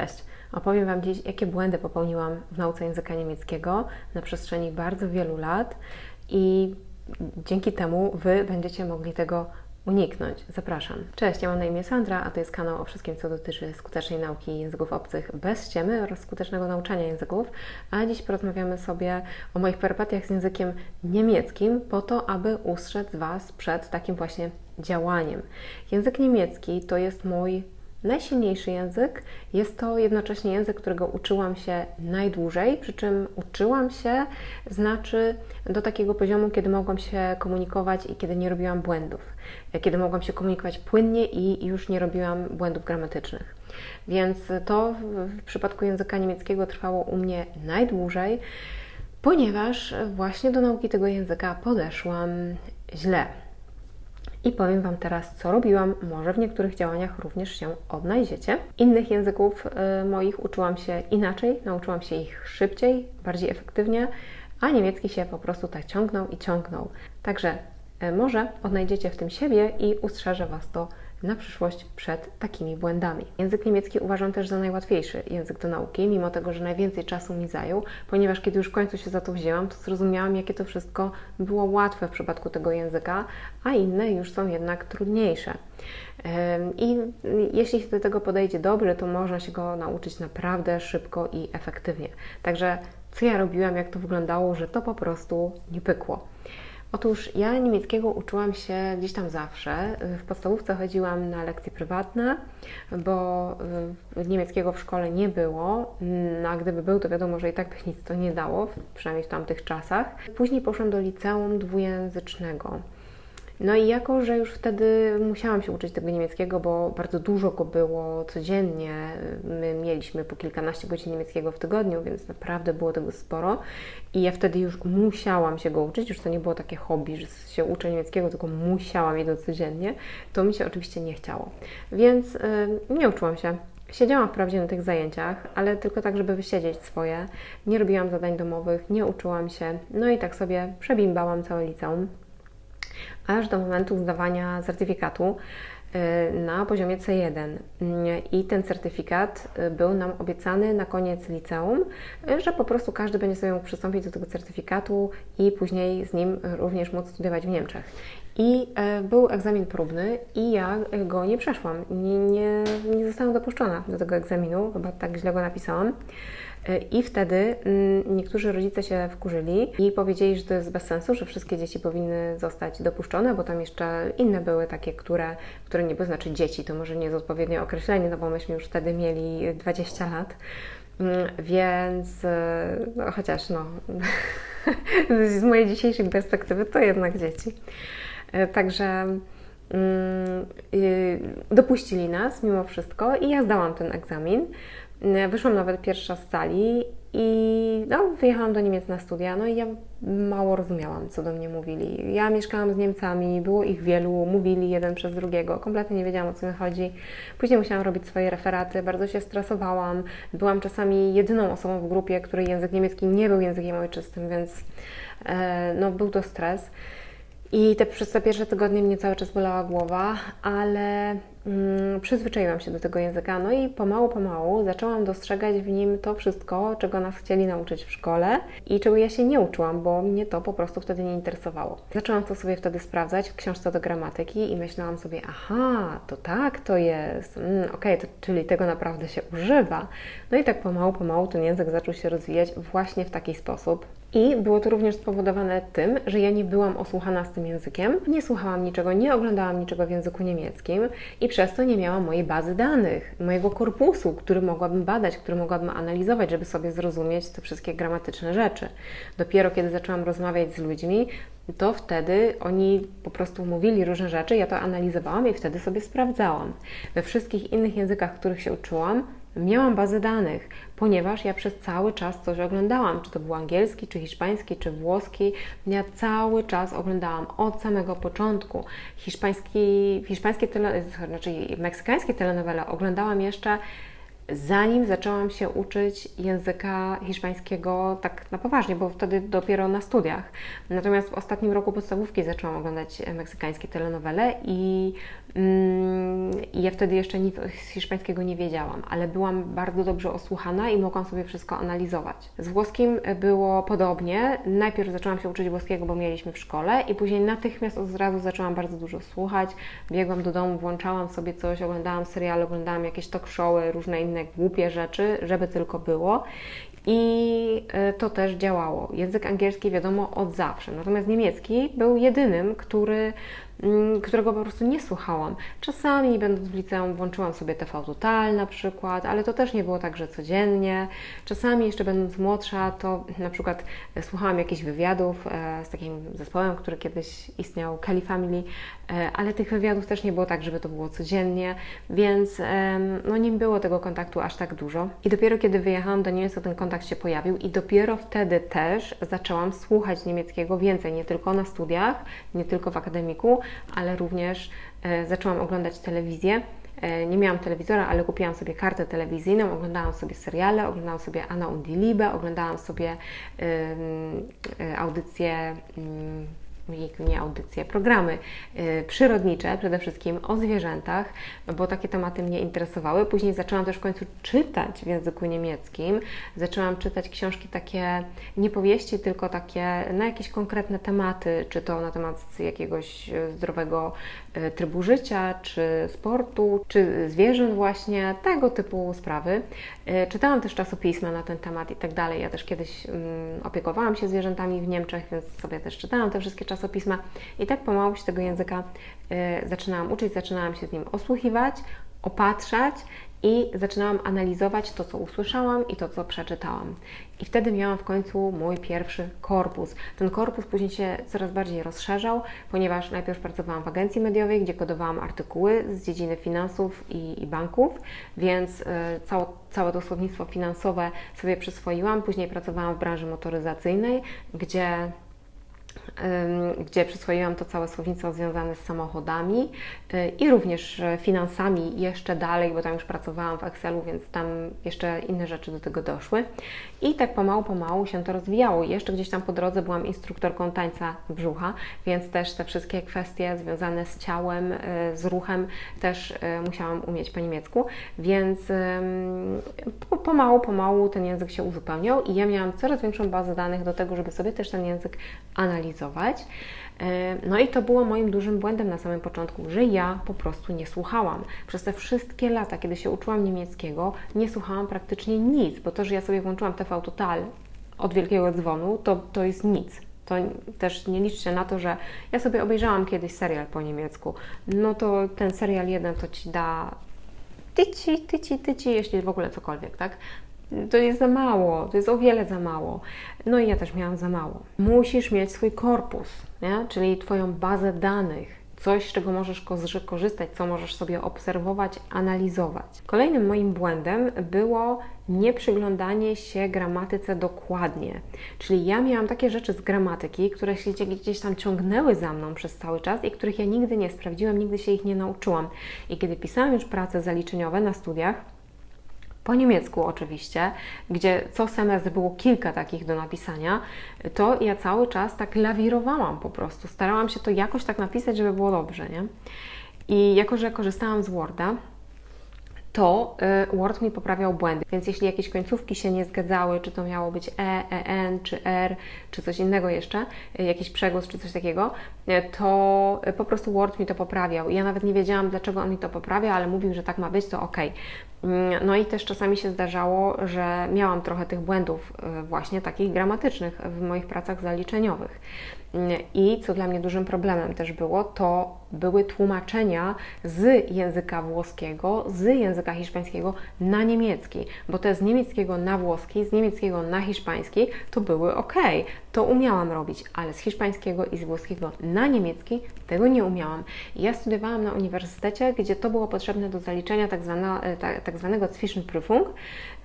Cześć! Opowiem Wam dziś, jakie błędy popełniłam w nauce języka niemieckiego na przestrzeni bardzo wielu lat i dzięki temu Wy będziecie mogli tego uniknąć. Zapraszam. Cześć, ja mam na imię Sandra, a to jest kanał o wszystkim, co dotyczy skutecznej nauki języków obcych bez ściemy oraz skutecznego nauczania języków. A dziś porozmawiamy sobie o moich perypetiach z językiem niemieckim, po to, aby ustrzec Was przed takim właśnie działaniem. Język niemiecki to jest mój najsilniejszy język. Jest to jednocześnie język, którego uczyłam się najdłużej, przy czym uczyłam się znaczy do takiego poziomu, kiedy mogłam się komunikować i kiedy nie robiłam błędów, kiedy mogłam się komunikować płynnie i już nie robiłam błędów gramatycznych. Więc to w przypadku języka niemieckiego trwało u mnie najdłużej, ponieważ właśnie do nauki tego języka podeszłam źle. I powiem Wam teraz, co robiłam. Może w niektórych działaniach również się odnajdziecie. Innych języków y, moich uczyłam się inaczej, nauczyłam się ich szybciej, bardziej efektywnie, a niemiecki się po prostu tak ciągnął i ciągnął. Także y, może odnajdziecie w tym siebie i ustrzeże Was to na przyszłość przed takimi błędami. Język niemiecki uważam też za najłatwiejszy język do nauki, mimo tego, że najwięcej czasu mi zajął, ponieważ kiedy już w końcu się za to wzięłam, to zrozumiałam, jakie to wszystko było łatwe w przypadku tego języka, a inne już są jednak trudniejsze. I jeśli się do tego podejdzie dobrze, to można się go nauczyć naprawdę szybko i efektywnie. Także co ja robiłam, jak to wyglądało, że to po prostu nie pykło. Otóż ja niemieckiego uczyłam się gdzieś tam zawsze. W podstawówce chodziłam na lekcje prywatne, bo niemieckiego w szkole nie było, no, a gdyby był, to wiadomo, że i tak by nic to nie dało, przynajmniej w tamtych czasach. Później poszłam do liceum dwujęzycznego. No i jako, że już wtedy musiałam się uczyć tego niemieckiego, bo bardzo dużo go było codziennie, my mieliśmy po kilkanaście godzin niemieckiego w tygodniu, więc naprawdę było tego sporo. I ja wtedy już musiałam się go uczyć, już to nie było takie hobby, że się uczę niemieckiego, tylko musiałam je codziennie. To mi się oczywiście nie chciało. Więc yy, nie uczyłam się. Siedziałam wprawdzie na tych zajęciach, ale tylko tak, żeby wysiedzieć swoje. Nie robiłam zadań domowych, nie uczyłam się. No i tak sobie przebimbałam całe liceum aż do momentu zdawania certyfikatu y, na poziomie C1. I ten certyfikat y, był nam obiecany na koniec liceum, y, że po prostu każdy będzie sobie mógł przystąpić do tego certyfikatu i później z nim również móc studiować w Niemczech. I był egzamin próbny i ja go nie przeszłam. Nie, nie, nie zostałam dopuszczona do tego egzaminu, chyba tak źle go napisałam. I wtedy mm, niektórzy rodzice się wkurzyli i powiedzieli, że to jest bez sensu, że wszystkie dzieci powinny zostać dopuszczone, bo tam jeszcze inne były takie, które, które nie były, znaczy dzieci, to może nie jest odpowiednie określenie, no bo myśmy już wtedy mieli 20 lat. Mm, więc e, no, chociaż no, z mojej dzisiejszej perspektywy to jednak dzieci. E, także mm, dopuścili nas mimo wszystko i ja zdałam ten egzamin. Wyszłam nawet pierwsza z sali i no, wyjechałam do Niemiec na studia, no i ja mało rozumiałam, co do mnie mówili. Ja mieszkałam z Niemcami, było ich wielu, mówili jeden przez drugiego, kompletnie nie wiedziałam, o co mi chodzi. Później musiałam robić swoje referaty, bardzo się stresowałam. Byłam czasami jedyną osobą w grupie, której język niemiecki nie był językiem ojczystym, więc e, no, był to stres. I te, przez te pierwsze tygodnie mnie cały czas bolała głowa, ale przyzwyczaiłam się do tego języka. No i pomału, pomału zaczęłam dostrzegać w nim to wszystko, czego nas chcieli nauczyć w szkole i czego ja się nie uczyłam, bo mnie to po prostu wtedy nie interesowało. Zaczęłam to sobie wtedy sprawdzać w książce do gramatyki i myślałam sobie, aha, to tak to jest, mm, okej, okay, czyli tego naprawdę się używa. No i tak pomału, pomału ten język zaczął się rozwijać właśnie w taki sposób, i było to również spowodowane tym, że ja nie byłam osłuchana z tym językiem, nie słuchałam niczego, nie oglądałam niczego w języku niemieckim i przez to nie miałam mojej bazy danych, mojego korpusu, który mogłabym badać, który mogłabym analizować, żeby sobie zrozumieć te wszystkie gramatyczne rzeczy. Dopiero kiedy zaczęłam rozmawiać z ludźmi, to wtedy oni po prostu mówili różne rzeczy, ja to analizowałam i wtedy sobie sprawdzałam. We wszystkich innych językach, których się uczyłam, miałam bazę danych, ponieważ ja przez cały czas coś oglądałam, czy to był angielski, czy hiszpański, czy włoski. Ja cały czas oglądałam od samego początku. Hiszpański, hiszpańskie tele, znaczy meksykańskie telenowele oglądałam jeszcze zanim zaczęłam się uczyć języka hiszpańskiego tak na poważnie, bo wtedy dopiero na studiach. Natomiast w ostatnim roku podstawówki zaczęłam oglądać meksykańskie telenowele i, mm, ja wtedy jeszcze nic hiszpańskiego nie wiedziałam, ale byłam bardzo dobrze osłuchana i mogłam sobie wszystko analizować. Z włoskim było podobnie. Najpierw zaczęłam się uczyć włoskiego, bo mieliśmy w szkole i później natychmiast od razu zaczęłam bardzo dużo słuchać. Biegłam do domu, włączałam sobie coś, oglądałam seriale, oglądałam jakieś talk showy, różne inne głupie rzeczy, żeby tylko było. I e, to też działało. Język angielski wiadomo od zawsze, natomiast niemiecki był jedynym, który którego po prostu nie słuchałam. Czasami, będąc w liceum, włączyłam sobie TV Total na przykład, ale to też nie było tak, że codziennie. Czasami, jeszcze będąc młodsza, to na przykład e, słuchałam jakichś wywiadów e, z takim zespołem, który kiedyś istniał, Kelly Family, e, ale tych wywiadów też nie było tak, żeby to było codziennie, więc no, nie było tego kontaktu aż tak dużo. I dopiero kiedy wyjechałam do Niemiec, to ten kontakt się pojawił i dopiero wtedy też zaczęłam słuchać niemieckiego więcej, nie tylko na studiach, nie tylko w akademiku, ale również e, zaczęłam oglądać telewizję. E, nie miałam telewizora, ale kupiłam sobie kartę telewizyjną, oglądałam sobie seriale, oglądałam sobie Anna und die Liebe, oglądałam sobie e, nie audycje, programy y, przyrodnicze, przede wszystkim o zwierzętach, bo takie tematy mnie interesowały. Później zaczęłam też w końcu czytać w języku niemieckim. Zaczęłam czytać książki takie, nie powieści, tylko takie na jakieś konkretne tematy, czy to na temat jakiegoś y, zdrowego y, trybu życia, czy sportu, czy zwierząt właśnie, tego typu sprawy. Czytałam też czasopisma na ten temat i tak dalej. Ja też kiedyś mm, opiekowałam się zwierzętami w Niemczech, więc sobie też czytałam te wszystkie czasopisma czasopisma i tak pomału się tego języka y, zaczynałam uczyć, zaczynałam się z nim osłuchiwać, opatrzać i zaczynałam analizować to, co usłyszałam i to, co przeczytałam. I wtedy miałam w końcu mój pierwszy korpus. Ten korpus później się coraz bardziej rozszerzał, ponieważ najpierw pracowałam w agencji mediowej, gdzie kodowałam artykuły z dziedziny finansów i, i banków, więc y, całe, całe to słownictwo finansowe sobie przyswoiłam. Później pracowałam w branży motoryzacyjnej, gdzie gdzie przyswoiłam to całe słownictwo związane z samochodami y, i również finansami jeszcze dalej, bo tam już pracowałam w Excelu, więc tam jeszcze inne rzeczy do tego doszły. I tak pomału, pomału się to rozwijało. Jeszcze gdzieś tam po drodze byłam instruktorką tańca brzucha, więc też te wszystkie kwestie związane z ciałem, y, z ruchem też y, musiałam umieć po niemiecku, więc pomału, pomału ten język się uzupełniał i ja miałam coraz większą bazę danych do tego, żeby sobie też ten język analizować E, no i to było moim dużym błędem na samym początku, że ja po prostu nie słuchałam. Przez te wszystkie lata, kiedy się uczyłam niemieckiego, nie słuchałam praktycznie nic, bo to, że ja sobie włączyłam TV Total od wielkiego dzwonu, to, to jest nic. To też nie liczcie na to, że ja sobie obejrzałam kiedyś serial po niemiecku. No to ten serial jeden to ci da tyci, tyci, tyci, jeśli w ogóle cokolwiek, tak? To jest za mało, to jest o wiele za mało. No i ja też miałam za mało. Musisz mieć swój korpus, nie? czyli Twoją bazę danych, coś, z czego możesz korzystać, co możesz sobie obserwować, analizować. Kolejnym moim błędem było nieprzyglądanie się gramatyce dokładnie. Czyli ja miałam takie rzeczy z gramatyki, które się gdzieś tam ciągnęły za mną przez cały czas i których ja nigdy nie sprawdziłam, nigdy się ich nie nauczyłam. I kiedy pisałam już prace zaliczeniowe na studiach, po niemiecku oczywiście, gdzie co semestr było kilka takich do napisania, to ja cały czas tak lawirowałam po prostu. Starałam się to jakoś tak napisać, żeby było dobrze, nie? I jako, że korzystałam z Worda, to y, Word mi poprawiał błędy. Więc jeśli jakieś końcówki się nie zgadzały, czy to miało być E, EN, czy R, czy coś innego jeszcze, y, jakiś przegłos, czy coś takiego, y, to po prostu Word mi to poprawiał. Ja nawet nie wiedziałam, dlaczego on mi to poprawia, ale mówił, że tak ma być, to ok. Mm, no i też czasami się zdarzało, że miałam trochę tych błędów właśnie takich gramatycznych w moich pracach zaliczeniowych. I co dla mnie dużym problemem też było, to były tłumaczenia z języka włoskiego, z języka hiszpańskiego na niemiecki, bo te z niemieckiego na włoski, z niemieckiego na hiszpański to były ok, to umiałam robić, ale z hiszpańskiego i z włoskiego na niemiecki tego nie umiałam. ja studiowałam na uniwersytecie, gdzie to było potrzebne do zaliczenia tak, e, tak zwanego Zwischenprüfung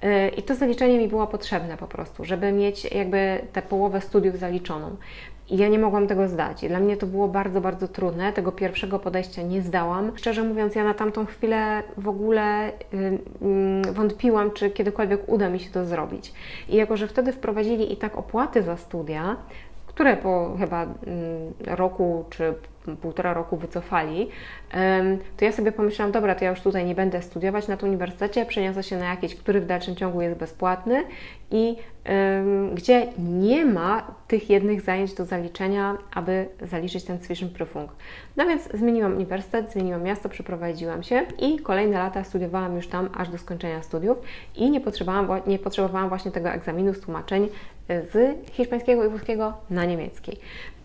e, i to zaliczenie mi było potrzebne po prostu, żeby mieć jakby tę połowę studiów zaliczoną. I ja nie mogłam tego zdać. I dla mnie to było bardzo, bardzo trudne. Tego pierwszego podejścia nie zdałam. Szczerze mówiąc, ja na tamtą chwilę w ogóle y, y, wątpiłam, czy kiedykolwiek uda mi się to zrobić. I jako, że wtedy wprowadzili i tak opłaty za studia, które po chyba mm, roku czy półtora roku wycofali, to ja sobie pomyślałam, dobra, to ja już tutaj nie będę studiować na tym uniwersytecie, przeniosę się na jakiś, który w dalszym ciągu jest bezpłatny i gdzie nie ma tych jednych zajęć do zaliczenia, aby zaliczyć ten Zwischenprüfung. No więc zmieniłam uniwersytet, zmieniłam miasto, przeprowadziłam się i kolejne lata studiowałam już tam aż do skończenia studiów i nie potrzebowałam, nie potrzebowałam właśnie tego egzaminu z tłumaczeń z hiszpańskiego i włoskiego na niemiecki.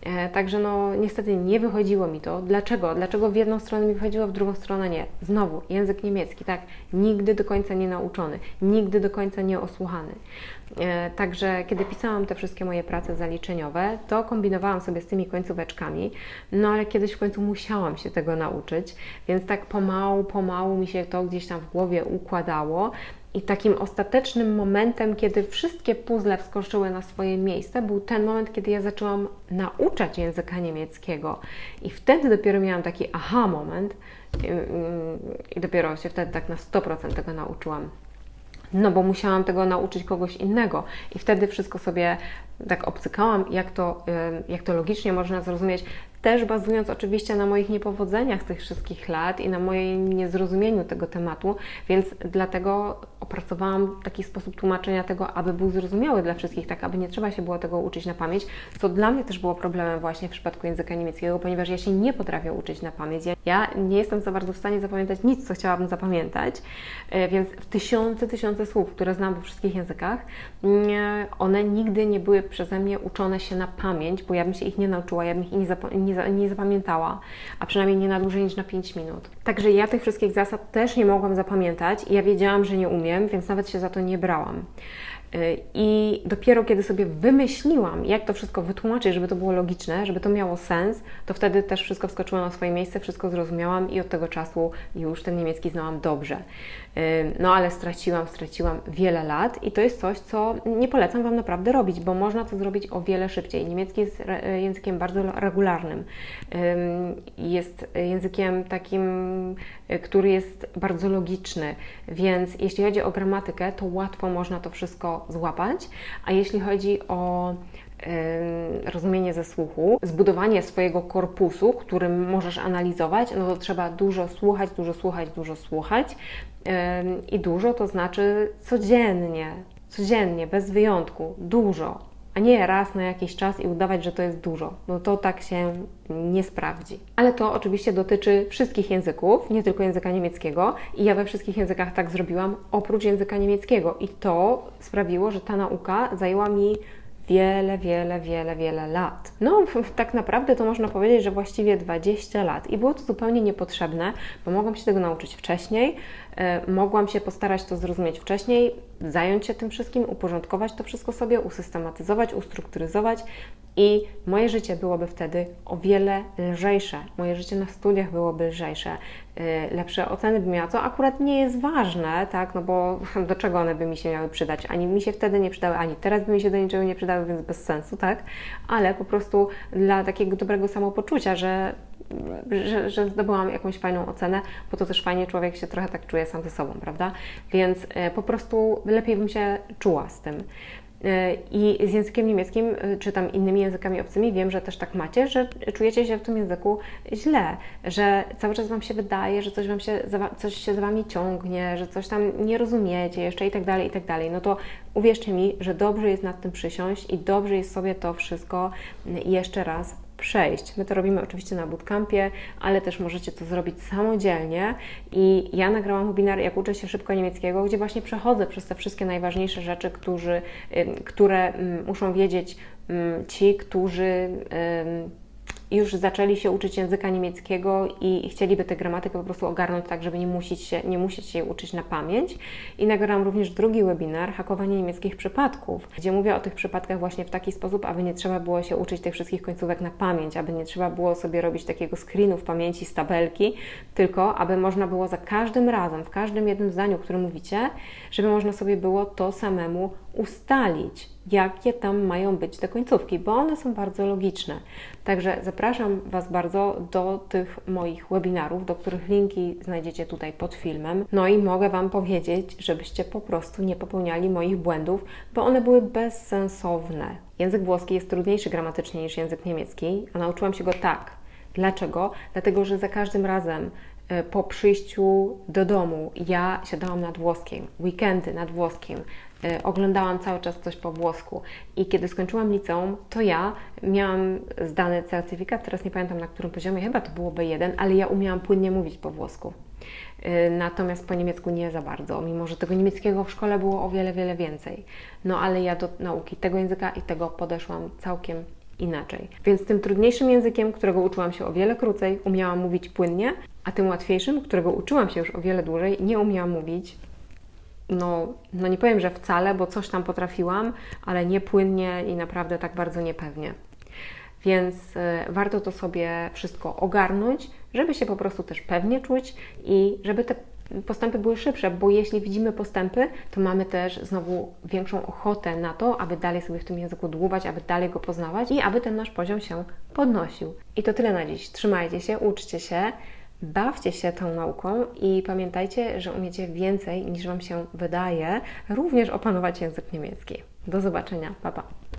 E, także no niestety nie wychodziło mi to. Dlaczego? Dlaczego w jedną stronę mi wychodziło, w drugą stronę nie? Znowu, język niemiecki, tak? Nigdy do końca nie nauczony, nigdy do końca nie osłuchany. E, także kiedy pisałam te wszystkie moje prace zaliczeniowe, to kombinowałam sobie z tymi końcóweczkami, no ale kiedyś w końcu musiałam się tego nauczyć, więc tak pomału, pomału mi się to gdzieś tam w głowie układało. I takim ostatecznym momentem, kiedy wszystkie puzzle wskoczyły na swoje miejsce, był ten moment, kiedy ja zaczęłam nauczać języka niemieckiego. I wtedy dopiero miałam taki aha moment i dopiero się wtedy tak na 100% tego nauczyłam. No bo musiałam tego nauczyć kogoś innego i wtedy wszystko sobie tak obcykałam, jak to, jak to logicznie można zrozumieć, też bazując oczywiście na moich niepowodzeniach tych wszystkich lat i na moim niezrozumieniu tego tematu, więc dlatego opracowałam taki sposób tłumaczenia tego, aby był zrozumiały dla wszystkich, tak aby nie trzeba się było tego uczyć na pamięć, co dla mnie też było problemem właśnie w przypadku języka niemieckiego, ponieważ ja się nie potrafię uczyć na pamięć. Ja, nie jestem za bardzo w stanie zapamiętać nic, co chciałabym zapamiętać, e, więc w tysiące, tysiące słów, które znam we wszystkich językach, mm, one nigdy nie były przeze mnie uczone się na pamięć, bo ja bym się ich nie nauczyła, ja bym ich nie, zap nie, nie zapamiętała, a przynajmniej nie na dłużej niż na 5 minut. Także ja tych wszystkich zasad też nie mogłam zapamiętać i ja wiedziałam, że nie umiem, więc nawet się za to nie brałam. I dopiero kiedy sobie wymyśliłam, jak to wszystko wytłumaczyć, żeby to było logiczne, żeby to miało sens, to wtedy też wszystko wskoczyło na swoje miejsce, wszystko zrozumiałam i od tego czasu już ten niemiecki znałam dobrze. No ale straciłam, straciłam wiele lat i to jest coś, co nie polecam Wam naprawdę robić, bo można to zrobić o wiele szybciej. Niemiecki jest językiem bardzo regularnym. Jest językiem takim, który jest bardzo logiczny, więc jeśli chodzi o gramatykę, to łatwo można to wszystko złapać, a jeśli chodzi o rozumienie ze słuchu, zbudowanie swojego korpusu, którym możesz analizować, no to trzeba dużo słuchać, dużo słuchać, dużo słuchać i dużo to znaczy codziennie, codziennie, bez wyjątku, dużo, a nie raz na jakiś czas i udawać, że to jest dużo. No to tak się nie sprawdzi. Ale to oczywiście dotyczy wszystkich języków, nie tylko języka niemieckiego i ja we wszystkich językach tak zrobiłam, oprócz języka niemieckiego i to sprawiło, że ta nauka zajęła mi wiele, wiele, wiele, wiele lat. No, tak naprawdę to można powiedzieć, że właściwie 20 lat. I było to zupełnie niepotrzebne, bo mogłam się tego nauczyć wcześniej, e, mogłam się postarać to zrozumieć wcześniej, zająć się tym wszystkim, uporządkować to wszystko sobie, usystematyzować, ustrukturyzować i moje życie byłoby wtedy o wiele lżejsze. Moje życie na studiach byłoby lżejsze. Y, lepsze oceny bym miała, co akurat nie jest ważne, tak, no bo do czego one by mi się miały przydać? Ani mi się wtedy nie przydały, ani teraz by mi się do niczego nie przydały, więc bez sensu, tak? Ale po prostu dla takiego dobrego samopoczucia, że że, że zdobyłam jakąś fajną ocenę, bo to też fajnie człowiek się trochę tak czuje sam ze sobą, prawda? Więc y, po prostu lepiej bym się czuła z tym. E, I z językiem niemieckim, e, czy tam innymi językami obcymi, wiem, że też tak macie, że czujecie się w tym języku źle, że cały czas Wam się wydaje, że coś, wam się, coś się z Wami ciągnie, że coś tam nie rozumiecie jeszcze i tak dalej, i tak dalej. No to uwierzcie mi, że dobrze jest nad tym przysiąść i dobrze jest sobie to wszystko jeszcze raz przejść. My to robimy oczywiście na bootcampie, ale też możecie to zrobić samodzielnie. I ja nagrałam webinar, jak uczę się szybko niemieckiego, gdzie właśnie przechodzę przez te wszystkie najważniejsze rzeczy, którzy, które muszą wiedzieć ci, którzy już zaczęli się uczyć języka niemieckiego i chcieliby tę gramatykę po prostu ogarnąć tak, żeby nie musieć się, nie musieć się uczyć na pamięć. I nagrałam również drugi webinar, hakowanie niemieckich przypadków, gdzie mówię o tych przypadkach właśnie w taki sposób, aby nie trzeba było się uczyć tych wszystkich końcówek na pamięć, aby nie trzeba było sobie robić takiego screenu w pamięci z tabelki, tylko aby można było za każdym razem, w każdym jednym zdaniu, które mówicie, żeby można sobie było to samemu ustalić, jakie tam mają być te końcówki, bo one są bardzo logiczne. Także zapraszam Was bardzo do tych moich webinarów, do których linki znajdziecie tutaj pod filmem. No i mogę Wam powiedzieć, żebyście po prostu nie popełniali moich błędów, bo one były bezsensowne. Język włoski jest trudniejszy gramatycznie niż język niemiecki, a nauczyłam się go tak. Dlaczego? Dlatego, że za każdym razem e, po przyjściu do domu ja siadałam nad włoskiem, weekendy nad włoskiem, oglądałam cały czas coś po włosku i kiedy skończyłam liceum, to ja miałam zdany certyfikat, teraz nie pamiętam na którym poziomie, chyba to było B1, ale ja umiałam płynnie mówić po włosku. E, Natomiast po niemiecku nie za bardzo, mimo że tego niemieckiego w szkole było o wiele, wiele więcej. No ale ja do nauki tego języka i tego podeszłam całkiem inaczej. Więc tym trudniejszym językiem, którego uczyłam się o wiele krócej, umiałam mówić płynnie, a tym łatwiejszym, którego uczyłam się już o wiele dłużej, nie umiałam mówić. No, no nie powiem, że wcale, bo coś tam potrafiłam, ale nie płynnie i naprawdę tak bardzo niepewnie. Więc e, warto to sobie wszystko ogarnąć, żeby się po prostu też pewnie czuć i żeby te postępy były szybsze, bo jeśli widzimy postępy, to mamy też znowu większą ochotę na to, aby dalej sobie w tym języku dłubać, aby dalej go poznawać i aby ten nasz poziom się podnosił. I to tyle na dziś. Trzymajcie się, uczcie się, bawcie się tą nauką i pamiętajcie, że umiecie więcej niż Wam się wydaje, również opanować język niemiecki. Do zobaczenia, pa pa!